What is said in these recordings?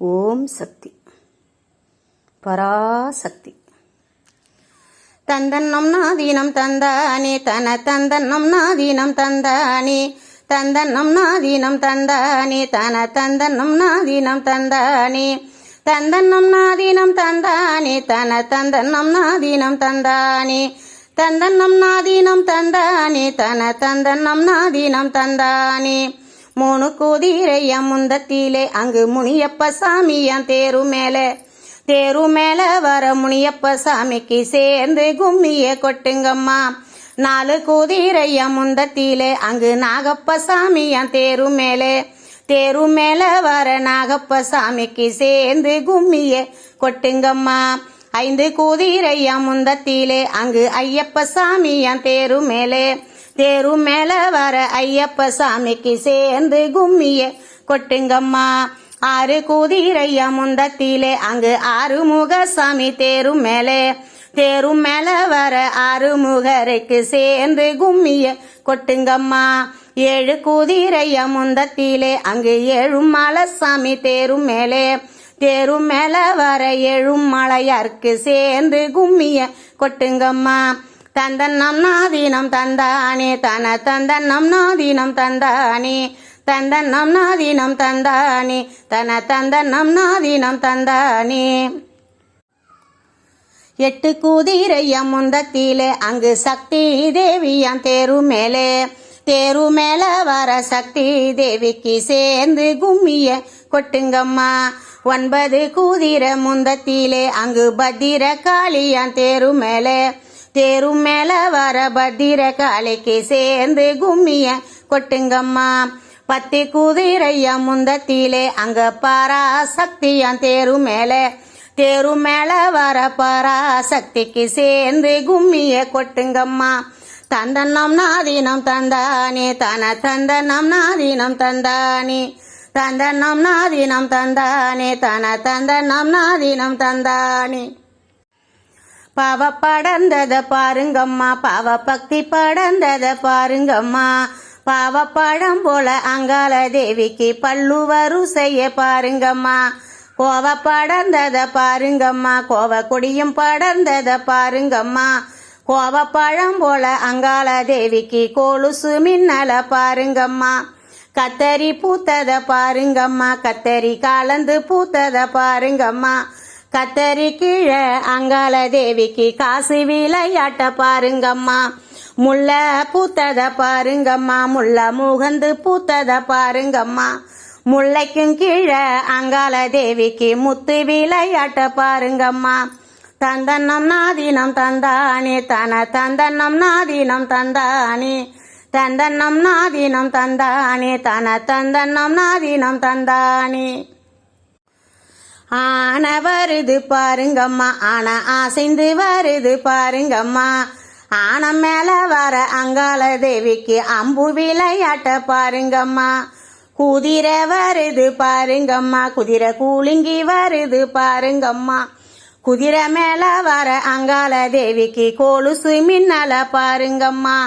ஓம் சக்தி. பராசக்தி. தந்தன்னம் நாதீனம் தந்தானே தன தந்தன்னம் நாதீனம் தந்தானே தந்தன்னம் நாதீனம் தந்தானே தன தந்தன்னம் நாதீனம் தந்தானே தந்தன்னம் நாதீனம் தந்தானே தன தந்தன்னம் நாதீனம் தந்தானே தந்தன்னம் நாதீனம் தந்தானே தன தந்தன்னம் நாதீனம் தந்தானே. மூணு குதிரைய முந்தத்திலே அங்கு முனியப்ப சாமியான் தேரு மேலே. தேரு மேல வர முனியப்ப சாமிக்கு சேர்ந்து கும்மிய கொட்டுங்கம்மா. நாலு குதிரைய முந்தத்திலே அங்கு நாகப்ப சாமியான் தேரு மேலே. தேரு மேல வர நாகப்ப சாமிக்கு சேர்ந்து கும்மிய கொட்டுங்கம்மா. ஐந்து குதிரைய முந்தத்திலே அங்கு ஐயப்ப சாமியான் தேரு மேலே. தேரு மேல வர ஐயப்ப சாமிக்கு சேர்ந்து கும்மிய கொட்டுங்கம்மா. ஆறு குதிரைய முந்தத்திலே அங்கு ஆறு முக சாமி தேரு மேலே. தேரு மேல வர ஆறு முகருக்கு சேர்ந்து கும்மிய கொட்டுங்கம்மா. ஏழு குதிரைய முந்தத்திலே அங்கு ஏழு மலை சாமி தேரு மேலே. தேரு மேல வர ஏழும் மலையாருக்கு சேர்ந்து கும்மிய கொட்டுங்கம்மா. தந்தன்னம் நாதீனம் தந்தானே. தன தந்தன்னம் நாதீனம் தந்தானே. தந்தன்னம் நாதீனம் தந்தானே. தன தந்தன்னம் நாதீனம் தந்தானே. எட்டு குதிரையம் முந்தத்திலே அங்கு சக்தி தேவியம் தேரு மேலே தேரு மேல வர சக்தி தேவிக்கு சேர்ந்து கும்மிய கொட்டுங்கம்மா. ஒன்பது குதிரை முந்தத்திலே அங்கு பத்திர காளியான் தேரு மேலே தேரும் மேல வர பத்திர காலைக்கு சேர்ந்து கும்மிய கொட்டுங்கம்மா. பத்தி குதிரைய முந்தத்திலே அங்க பராசக்தியான் தேரு மேல. தேரு மேல வர பராசக்திக்கு சேர்ந்து கும்மிய கொட்டுங்கம்மா. தந்தனம் நாதீனம் தந்தானே தன தந்தனம் நாதீனம் தந்தானே. தந்தனம் நாதீனம் தந்தானே தன தந்தனம் நாதீனம் தந்தானே. பாவ படர்ந்தத பாருங்கம்மா பாவ பக்தி படர்ந்தத பாருங்கம்மா. பாவ பழம் போல அங்காள தேவிக்கு பல்லு செய்ய பாருங்கம்மா. கோவ படர்ந்தத பாருங்கம்மா கோவ கொடியும் படர்ந்தத பாருங்கம்மா. கோவ பழம் போல அங்காள தேவிக்கு கோலுசு மின்னல பாருங்கம்மா. கத்தரி பூத்தத பாருங்கம்மா கத்தரி கலந்து பூத்தத பாருங்கம்மா. கத்தரி கீழே அங்கால தேவிக்கு காசு விளையாட்ட பாருங்கம்மா. முல்ல பூத்தத பாருங்கம்மா. முல்ல முகந்து பூத்தத பாருங்கம்மா. முல்லைக்கும் கீழே அங்கால தேவிக்கு முத்து விளையாட்ட பாருங்கம்மா. தந்தன்னம் நாதீனம் தந்தானே தன தந்தன்னம் நாதீனம் தந்தானே. தந்தன்னம் நாதீனம் தந்தானே தன தந்தன்னம் நாதீனம் தந்தானே. ஆன வருது பாருங்கம்மா. ஆன ஆசைந்து வருது பாருங்கம்மா. ஆனம் மேல வர அங்காள தேவிக்கு அம்பு விளையாட்ட பாருங்கம்மா. குதிரை வருது பாருங்கம்மா. குதிரை கூலுங்கி வருது பாருங்கம்மா. குதிரை மேல வர அங்காள தேவிக்கு கோலுசு மின்னல பாருங்கம்மா.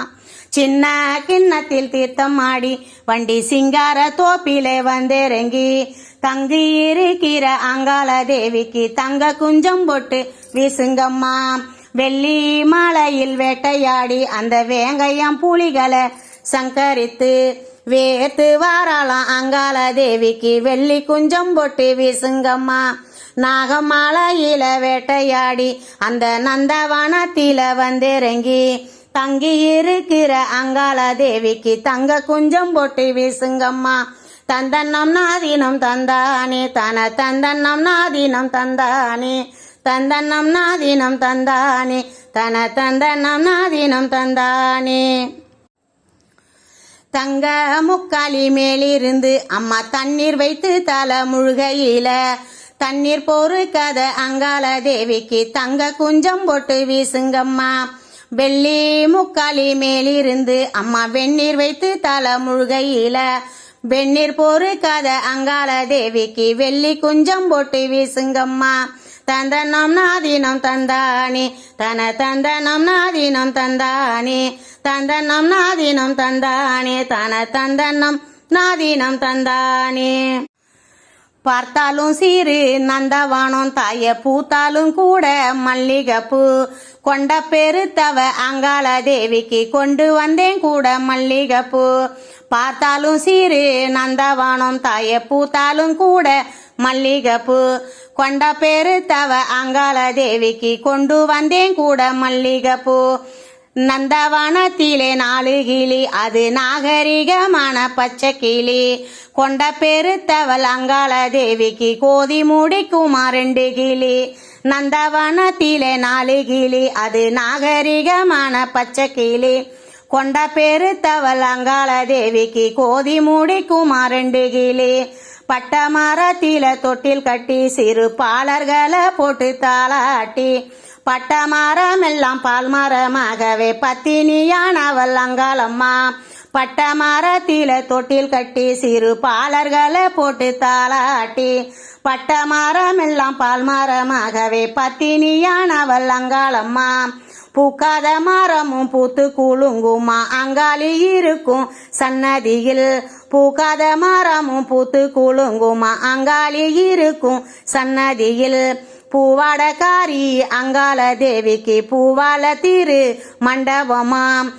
சின்ன கிண்ணத்தில் தீர்த்தம் ஆடி வண்டி சிங்கார தோப்பிலே வந்திறங்கி. தங்கி இருக்கிற அங்காள தேவிக்கு தங்க குஞ்சம் போட்டு வீசுங்கம்மா. வெள்ளி மலையில் வேட்டையாடி அந்த வேங்கையம் புலிகளை சங்கரித்து வேர்த்து வாராளாம் அங்காள தேவிக்கு வெள்ளி குஞ்சம் போட்டு வீசுங்கம்மா. நாகமாலையில வேட்டையாடி அந்த நந்தவனத்தில வந்திறங்கி. தங்கி இருக்கிற அங்காள தேவிக்கு தங்க குஞ்சம் போட்டு வீசுங்கம்மா. தந்தன்னம் நாதீனம் தந்தானே தன தந்தன்னம் நாதீனம் தந்தானே. தந்தன்னம் நாதீனம் தந்தானே தன தந்தன்னம் நாதீனம் தந்தானே. தங்க முக்காலி மேலிருந்து அம்மா தண்ணீர் வைத்து தலை முழுகையில தண்ணீர் போரு கதை அங்காள தேவிக்கு தங்க குஞ்சம் போட்டு வீசுங்கம்மா. வெள்ளி முக்காலி மேலிருந்து அம்மா வெந்நீர் வைத்து தலை முழுகையில. வெந்நீர் போரு கதை அங்காள தேவிக்கு வெள்ளி குஞ்சம் போட்டு வீசுங்கம்மா. தந்தனம் நாதீனம் தந்தானி. தன தந்தனம் நாதீனம் தந்தானி. தந்தனம் நாதீனம் தந்தானி. தன தந்தனம் நாதீனம் தந்தானி. பார்த்தாலும் சீரு நந்தவானம் தாய பூத்தாலும் கூட மல்லிகைப்பூ. கொண்ட பெருத்தவ அங்காள தேவிக்கு கொண்டு வந்தேன் கூட மல்லிகைப்பூ. பார்த்தாலும் சீரு நந்தவானம் தாய பூத்தாலும் கூட மல்லிகைப்பூ. கொண்ட பெருத்தவ அங்காள தேவிக்கு கொண்டு வந்தேன் கூட மல்லிகைப்பூ. நந்தவனத்திலே நாலு கிளி அது நாகரிகமான பச்சை கிளி. கொண்ட பெருத்தவள் அங்காள தேவிக்கு கோதி முடிக்குமா ரெண்டு கிளி. நந்தவனத்திலே நாலு கிளி அது நாகரிகமான பச்சை கிளி. கொண்ட பெருத்தவள் அங்காள தேவிக்கு கோதி முடிக்குமா ரெண்டு கிளி. பட்ட மரத்தில தொட்டில் கட்டி சிறு பாலர்களை போட்டு தாளாட்டி. பட்ட மரம் எல்லாம் பால் மரமாகவே பத்தினியானவள் அங்காளம்மா. பட்ட மரத்தில தொட்டில் கட்டி சிறு பாலர்களை போட்டு தாளாட்டி. பட்ட மரம் எல்லாம் பால் மரமாகவே பத்தினியானவள் அங்காளம்மா. பூக்காத மரமும் பூத்து குலுங்குமா அங்காளி இருக்கும் சன்னதியில். பூக்காத மரமும் பூத்து குலுங்குமா அங்காளி இருக்கும் சன்னதியில். பூவாடக்காரி அங்காள தேவிக்கு பூவால திரு மண்டபமாம்.